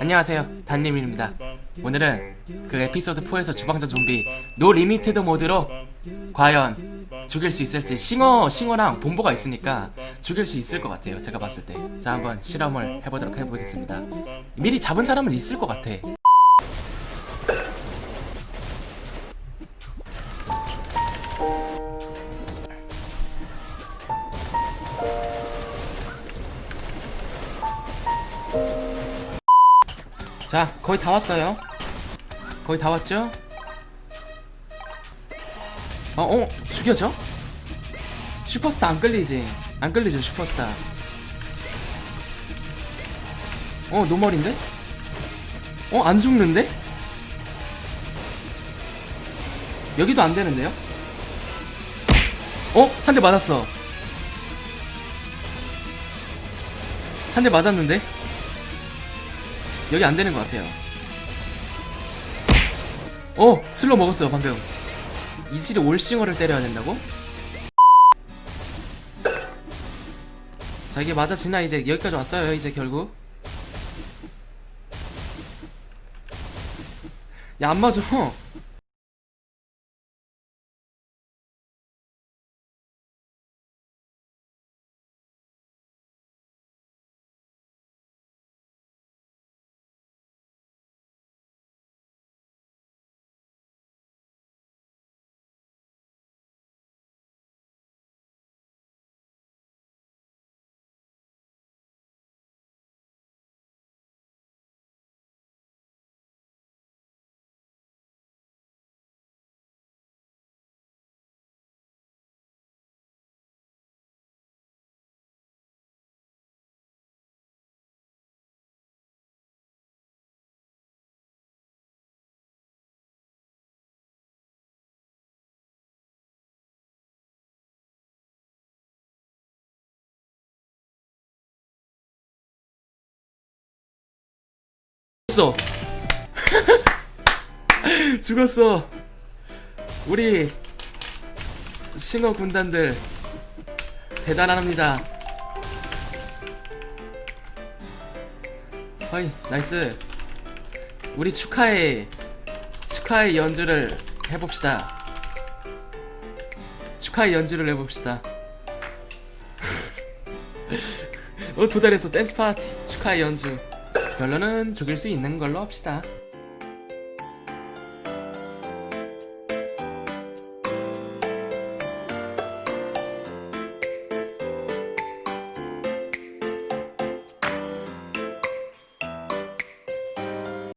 안녕하세요. 단님입니다. 오늘은 그 에피소드 4에서 주방장 좀비 노 리미티드 모드로 과연 죽일 수 있을지 싱어 싱어랑 본보가 있으니까 죽일 수 있을 것 같아요. 제가 봤을 때자 한번 실험을 해보도록 해보겠습니다. 미리 잡은 사람은 있을 것 같아 자 거의 다 왔어요 거의 다 왔죠? 어, 어 죽여져? 슈퍼스타 안 끌리지? 안 끌리죠 슈퍼스타 어 노멀인데? 어 안 죽는데? 여기도 안 되는데요? 어? 한 대 맞았어 한 대 맞았는데? 여기 안 되는 것 같아요. 어, 슬로 먹었어요 방금. 이지리 올싱어를 때려야 된다고? 자 이게 맞아 지나 이제 여기까지 왔어요 이제 결국. 야 안 맞아. 죽었어. 죽었어. 우리 싱어 군단들 대단합니다. 어이 나이스. 우리 축하의 축하의 연주를 해봅시다. 축하의 연주를 해봅시다. 어 도달했어 댄스 파티 축하의 연주. 결론은 죽일 수 있는 걸로 합시다.